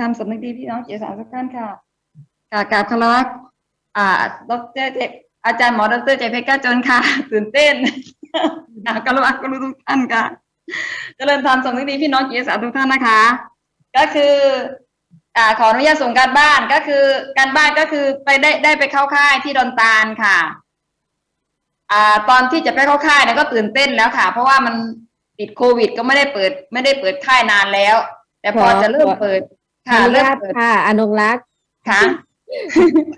ธรรมสำนึกดีพี่น้องจิตอาสาทุกท่านค่ะกราบกราบคารวะอ่าดรเจอาจารย์หมอดรใจเพชรก้าจนค่ะ ตื่นเต้นกราบคารวะครูทุกท่านค่ะ เจริญธรรมสำนึกดีพี่น้องจิตอาสาทุกท่านนะคะ ก็คืออ่าขออนุญาตส่งการบ้านก็คือการบ้านก็คือไปได้ได้ไปเข้าค่ายที่ดอนตาลค่ะอ่าตอนที่จะไปเข้าค่ายเนี่ยก็ตื่นเต้นแล้วค่ะ เพราะว่ามันติดโควิด ก็ไม่ได้เปิด ไม่ได้เปิดค่ายนานแล้ว แต่พอจะเริ่มเปิด อค่ะอนุเริ่มญาตเปิดค่ะอนุรักษ์ค่ะ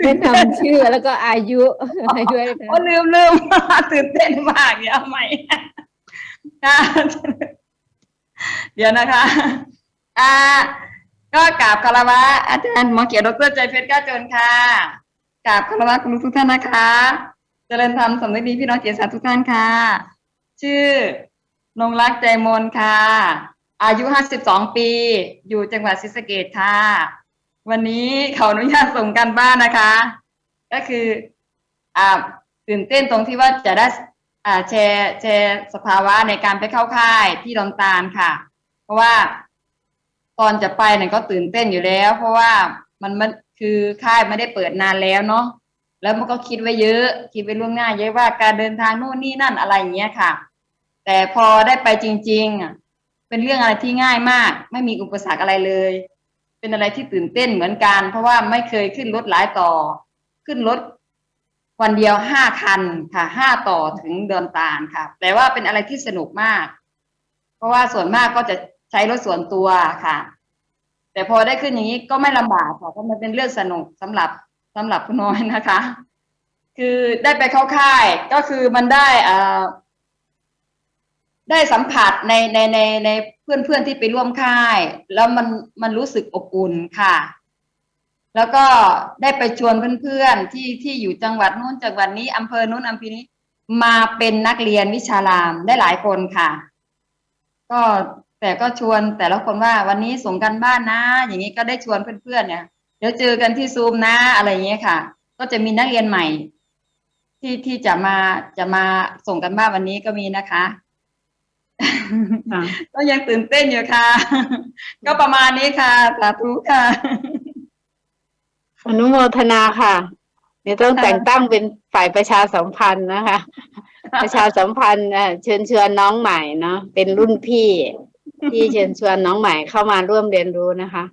แนะนำชื่อแล้วก็อายุให้ด้วยนะโอ้ลืมลืมตื่นเต้นมากเดี๋ยวเอาใหม่ค่ะเดี๋ยวนะคะอ่าก็กราบคารวะอาจารย์หมอเกียรติดรใจเพชรก้าจนค่ะกราบคารวะคุณทุกท่านนะคะ เจริญธรรมสำนึกดีพี่น้องเกียรติศาสตร์ทุกท่านค่ะ ชื่อนงรักใจมนค่ะ อายุห้าสิบสองปี อยู่จังหวัดศรีสะเกษค่ะ วันนี้ขออนุญาตส่งกันบ้านนะคะ ก็คืออ่าตื่นเต้นตรงที่ว่าจะได้อ่าแชร์แชร์สภาวะในการไปเข้าค่ายที่ดอนตาลค่ะ เพราะว่าตอนจะไปเนี่ยก็ตื่นเต้นอยู่แล้ว เพราะว่ามันมันคือค่ายไม่ได้เปิดนานแล้วเนาะแล้วมันก็คิดไว้เยอะคิดไว้ล่วงหน้าเยอะว่าการเดินทางนู่นนี่นั่นอะไรอย่างเงี้ยค่ะ แต่พอได้ไปจริงๆอะ เป็นเรื่องอะไรที่ง่ายมาก ไม่มีอุปสรรคอะไรเลย เป็นอะไรที่ตื่นเต้นเหมือนกัน เพราะว่าไม่เคยขึ้นรถหลายต่อ ขึ้นรถวันเดียวห้าคันค่ะห้าต่อถึงเดินตาลค่ะแต่ว่าเป็นอะไรที่สนุกมาก เพราะว่าส่วนมากก็จะใช้รถส่วนตัวค่ะ แต่พอได้ขึ้นอย่างนี้ก็ไม่ลำบากค่ะเพราะมันเป็นเรื่องสนุกสำหรับสำหรับคุณน้อยนะคะ คือได้ไปเข้าค่ายก็คือมันได้อ่า ได้สัมผัสในในในในเพื่อนเพื่อนที่ไปร่วมค่าย แล้วมันมันรู้สึกอบอุ่นค่ะ แล้วก็ได้ไปชวนเพื่อนๆที่ที่อยู่จังหวัดนู้นจังหวัดนี้อำเภอนู้นอำเภอนี้มาเป็นนักเรียนวิชารามได้หลายคนค่ะ ก็แต่ก็ชวนแต่ละคนว่าวันนี้ส่งกันบ้านนะ อย่างนี้ก็ได้ชวนเพื่อนๆเนี่ยเดี๋ยวเจอกันที่ซูมนะอะไรเงี้ยค่ะ ก็จะมีนักเรียนใหม่ ที่ที่จะมาจะมาส่งกันบ้านวันนี้ก็มีนะคะ ก็ยังตื่นเต้นอยู่ค่ะ ก็ประมาณนี้ค่ะสาธุค่ะอนุโมทนาค่ะเดี๋ยวต้องค่ะแต่งตั้งเป็นฝ่ายประชาสัมพันธ์นะคะ ประชาสัมพันธ์เอ่อเชิญชวนน้องใหม่เนาะเป็นรุ่นพี่ที่เชิญชวนน้องใหม่เข้ามาร่วมเรียนรู้นะคะ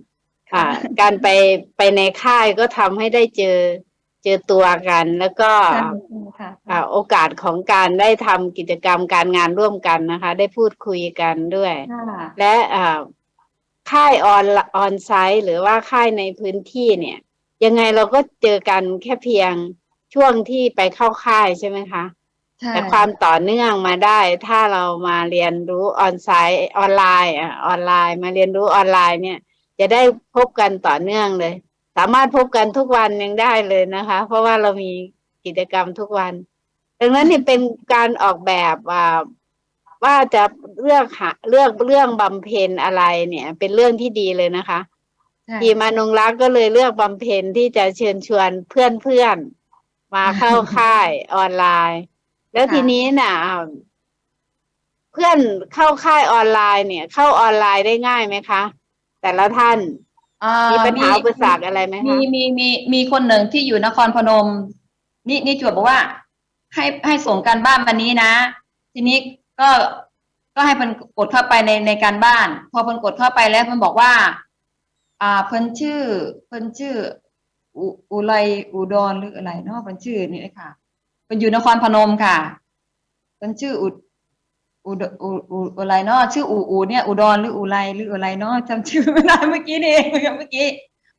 ค่ะ การไปไปในค่ายก็ทำให้ได้เจอ เจอตัวกันแล้วก็ค่ะอ่าโอกาสของการได้ทำกิจกรรมการงานร่วมกันนะคะ ได้พูดคุยกันด้วยค่ะและอ่าค่ายออนออนไซต์ หรือว่าค่ายในพื้นที่เนี่ย ยังไงเราก็เจอกันแค่เพียงช่วงที่ไปเข้าค่ายใช่ไหมคะใช่แต่ความต่อเนื่องมาได้ ถ้าเรามาเรียนรู้ออนไซต์ออนไลน์อะออนไลน์ มาเรียนรู้ออนไลน์เนี่ย จะได้พบกันต่อเนื่องเลย สามารถพบกันทุกวันยังได้เลยนะคะ เพราะว่าเรามีกิจกรรมทุกวัน ดังนั้นนี่เป็นการออกแบบว่าว่าจะเลือกหาเลือกเรื่องบำเพ็ญอะไรเนี่ย เป็นเรื่องที่ดีเลยนะคะใช่ทีมอนุรักษ์ก็เลยเลือกบำเพ็ญที่จะเชิญชวนเพื่อนเพื่อนๆมาเข้าค่ายออนไลน์ แล้วทีนี้น่ะเพื่อนเข้าค่ายออนไลน์เนี่ย เข้าออนไลน์ได้ง่ายไหมคะ แต่ละท่าน อ่ามีปัญหาอุปสรรคอะไรไหมมีคะมีมีมีคนหนึ่งที่อยู่นครพนม นี่นี่จวบบอกว่า ให้ให้ส่งการบ้านวันนี้นะ ทีนี้ก็ก็ให้เพิ่นกดเข้าไปในในการบ้าน พอเพิ่นกดเข้าไปแล้วเพิ่นบอกว่า อ่าเพิ่นชื่อ เพิ่นชื่อ อุอุไรอุดรหรืออะไรเนาะเพิ่นชื่อนี่เลยค่ะเพิ่นอยู่นครพนมค่ะเพิ่นชื่ออุ อุดอุอุอุไรเนาะชื่ออูอูเนี่ยอุดรหรืออุไรหรืออะไรเนาะจำชื่อไม่ได้เมื่อกี้นี่เองเมื่อกี้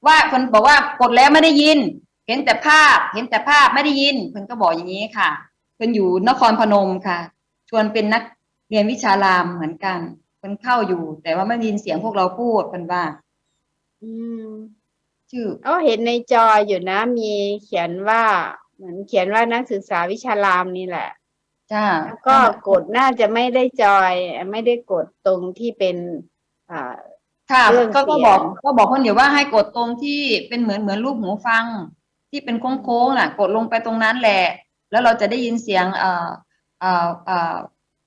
ว่าเพิ่นบอกว่ากดแล้วไม่ได้ยิน เห็นแต่ภาพ เห็นแต่ภาพไม่ได้ยินเพิ่นก็บอกอย่างนี้ค่ะเพิ่นอยู่นครพนมค่ะ ชวนเป็นนักเรียนวิชารามเหมือนกันเพิ่นเข้าอยู่ แต่ว่าไม่ได้ยินเสียงพวกเราพูดเพิ่นว่า อืมชื่ออ๋อเห็นในจออยู่นะ มีเขียนว่าเหมือนเขียนว่านักศึกษาวิชารามนี่แหละ จ้าแล้วก็กดน่าจะไม่ได้จอย ไม่ได้กดตรงที่เป็นอ่าค่ะเรื่องก็ก็เสียงบอกก็บอกคนเดียวว่าให้กดตรงที่เป็นเหมือนเหมือนรูปหูฟัง ที่เป็นโค้งๆน่ะ กดลงไปตรงนั้นแหละ แล้วเราจะได้ยินเสียงเอ่อเอ่อเอ่อ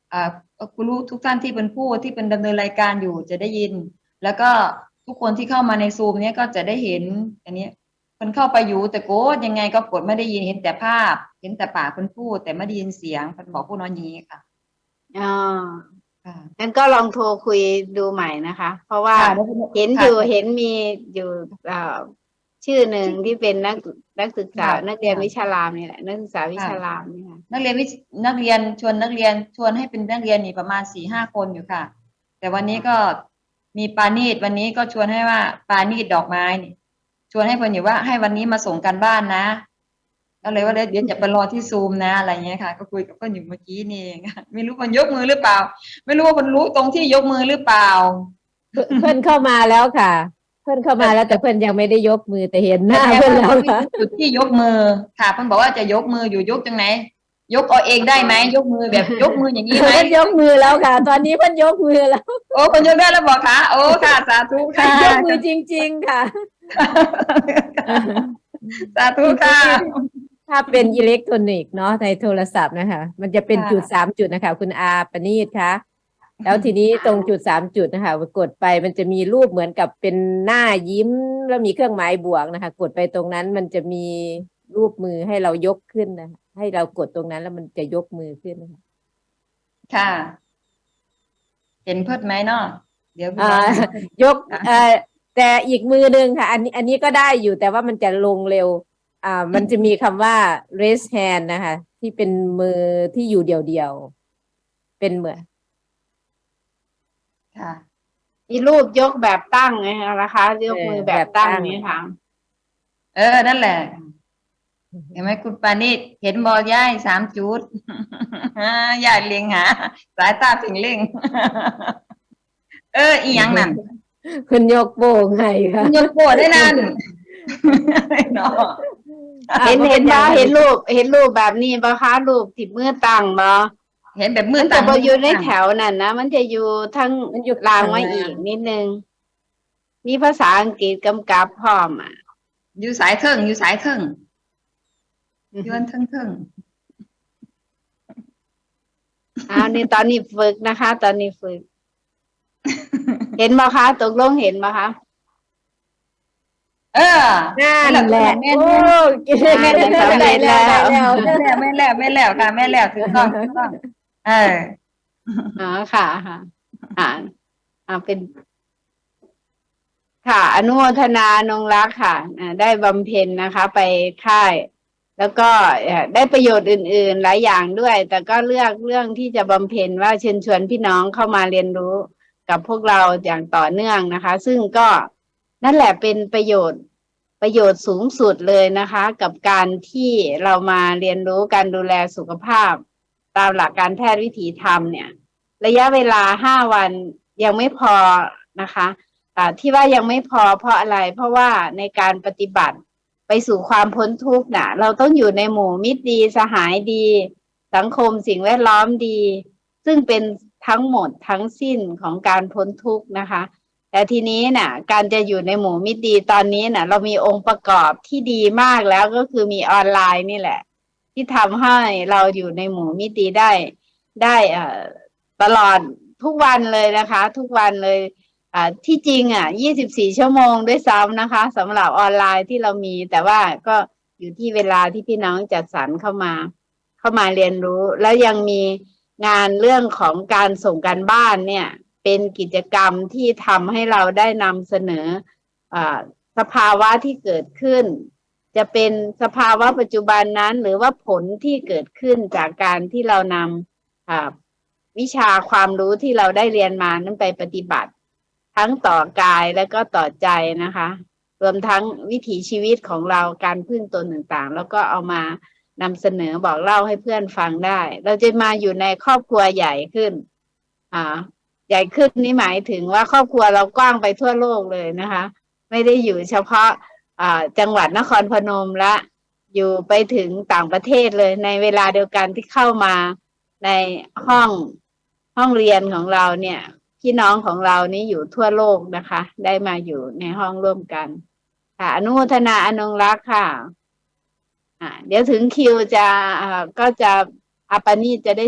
เอ่อคุณรู้ทุกท่านที่เป็นผู้ที่เป็นดำเนินรายการอยู่จะได้ยิน แล้วก็ทุกคนที่เข้ามาในซูมเนี้ยก็จะได้เห็นอันเนี้ยคนเข้าไปอยู่แต่โกดยังไงก็กดไม่ได้ยินเห็นแต่ภาพ เห็นแต่ปากคนพูดแต่ไม่ได้ยินเสียงคนบอกพูดน้อยอย่างนี้ค่ะอ๋อค่ะ งั้นก็ลองโทรคุยดูใหม่นะคะ เพราะว่าค่ะแล้วก็เห็นอยู่เห็นมีอยู่เอ่อชื่อหนึ่งที่เป็นนักนักศึกษา ค่ะนักเรียนค่ะ วิชารามนี่แหละ นักศึกษาวิค่ะชารามนี่ค่ะนักเรียนวินักเรียนชวนนักเรียนชวนให้เป็นนักเรียนนี่ประมาณสี่ห้าคนอยู่ค่ะ แต่วันนี้ก็มีปานีดวันนี้ก็ชวนให้ว่าปานีดดอกไม้นี่ชวนให้คนอยู่ว่าให้วันนี้มาส่งกันบ้านนะ ก็เลยว่าเดี๋ยวจะไปรอที่ซูมนะอะไรเงี้ยค่ะ ก็คุยกับเพื่อนอยู่เมื่อกี้นี่เองไม่รู้คนยกมือหรือเปล่า ไม่รู้ว่าคนรู้ตรงที่ยกมือหรือเปล่า เพื่อนเข้ามาแล้วค่ะ เพื่อนเข้ามาแล้วแต่เพื่อนยังไม่ได้ยกมือแต่เห็นหน้าแต่เพื่อนว่าแล้วค่ะจุดที่ยกมือค่ะเพื่อนบอกว่าจะยกมืออยู่ยกตรงไหนยกเอาเองได้ไหมยกมือแบบยกมืออย่างนี้ไหมเพื่อนยกมือแล้วค่ะ ตอนนี้เพื่อนยกมือแล้ว โอ้คนยกได้แล้วบอกค่ะ โอ้ค่ะสาธุค่ะยกมือจริง ๆ ค่ะสาธุค่ะ ถ้าเป็นอิเล็กทรอนิกส์เนาะในโทรศัพท์นะคะ มันจะเป็นค่ะ จุดสามจุดนะคะ คุณอาปณีตคะแล้วทีนี้ตรงจุดสามจุดนะคะกดไปมันจะมีรูปเหมือนกับเป็นหน้ายิ้ม แล้วมีเครื่องหมายบวกนะคะ กดไปตรงนั้นมันจะมีรูปมือให้เรายกขึ้นนะคะให้เรากดตรงนั้นแล้วมันจะยกมือขึ้นนะคะ ค่ะ เห็นเพิดไหมเนาะเดี๋ยวอ่ายกเอ่อแต่อีกมือหนึ่งค่ะ อันนี้อันนี้ก็ได้อยู่แต่ว่ามันจะลงเร็ว อ่ามันจะมีคำว่า raise hand นะคะ ที่เป็นมือที่อยู่เดียวๆ เป็นเหมือน ค่ะ มีรูปยกแบบตั้งไงนะคะยกมือแบบตั้งนี่ค่ะ เออ นั่นแหละ เห็นไหมคุณปานิดเห็นบอย่ายสามจุดอ่ายายเลียงหา สายตาผิงเล่ง เออ อีหยังนั่นคุณยกโป้งให้ค่ะยกโปรได้นั่น เนาะ เห็นเห็นบ่เห็นรูปเห็นรูปแบบนี้บ่คะรูปที่มือตั้งบ่เห็นแบบมืมัอนจะบ่อยู่ในแถวนั่นนะมันจะอยู่ทั้งมันอยู่รางไว้อีกนิดนึง มีภาษาอังกฤษกำกับพร้อมอะ อยู่สายเทิงอยู่สายเทิงอยวนเทิงเทิงอ้าวนี่ตอนนี้ฝึกนะคะ ตอนนี้ฝึก เห็นบ่คะตกลงเห็นบ่คะ เออนั่นแหละแม่นโอ้แม่นแม่นได้แล้วได้แล้วแม่แล้วแม่แล้วค่ะแม่แล้วถูกต้องถูกต้องเอออ๋อค่ะค่ะอ่าอ่าเป็น ค่ะ อนุโมทนานงรักค่ะอ่าได้บำเพ็ญนะคะ ไปค่าย แล้วก็เอ่อได้ประโยชน์อื่น ๆ หลายอย่างด้วย แต่ก็เลือกเรื่องที่จะบำเพ็ญว่าเชิญชวนพี่น้องเข้ามาเรียนรู้กับพวกเราอย่างต่อเนื่องนะคะ ซึ่งก็ นั่นแหละเป็นประโยชน์ประโยชน์สูงสุดเลยนะคะ กับการที่เรามาเรียนรู้การดูแลสุขภาพ ตามหลักการแพทย์วิถีธรรมเนี่ย ระยะเวลาห้าวันยังไม่พอนะคะอ่ที่ว่ายังไม่พอเพราะอะไร เพราะว่าในการปฏิบัติไปสู่ความพ้นทุกข์น่ะ เราต้องอยู่ในหมู่มิตรดีสหายดี สังคมสิ่งแวดล้อมดี ซึ่งเป็นทั้งหมดทั้งสิ้นของการพ้นทุกข์นะคะ แต่ทีนี้น่ะ การจะอยู่ในหมู่มิตรดีตอนนี้น่ะ เรามีองค์ประกอบที่ดีมากแล้วก็คือมีออนไลน์นี่แหละ ที่ทำให้เราอยู่ในหมู่มิตรดีได้ได้เอ่อตลอดทุกวันเลยนะคะ ทุกวันเลยอ่าที่จริงอะ 24 ชั่วโมงด้วยซ้ำนะคะสำหรับออนไลน์ที่เรามี แต่ว่าก็อยู่ที่เวลาที่พี่น้องจัดสรรเข้ามา เข้ามาเรียนรู้ แล้วยังมีงานเรื่องของการส่งการบ้านเนี่ย เป็นกิจกรรมที่ทำให้เราได้นำเสนออสภาวะที่เกิดขึ้น จะเป็นสภาวะปัจจุบันนั้น หรือว่าผลที่เกิดขึ้นจากการที่เรานำวิชาความรู้ที่เราได้เรียนมานั้นไปปฏิบัติ ทั้งต่อกายและก็ต่อใจนะคะ รวมทั้งวิถีชีวิตของเราการพึ่งตนต่างๆ แล้วก็เอามานำเสนอบอกเล่าให้เพื่อนฟังได้ เราจะมาอยู่ในครอบครัวใหญ่ขึ้น อ่า ใหญ่ขึ้นนี่หมายถึงว่าครอบครัวเรากว้างไปทั่วโลกเลยนะคะ ไม่ได้อยู่เฉพาะจังหวัดนครพนมละอยู่ไปถึงต่างประเทศเลย ในเวลาเดียวกันที่เข้ามาในห้องห้องเรียนของเราเนี่ย พี่น้องของเรานี่อยู่ทั่วโลกนะคะ ได้มาอยู่ในห้องร่วมกัน ค่ะ อนุโมทนาอนงรักค่ะอ่าเดี๋ยวถึงคิวจะก็จะอาปานีจะได้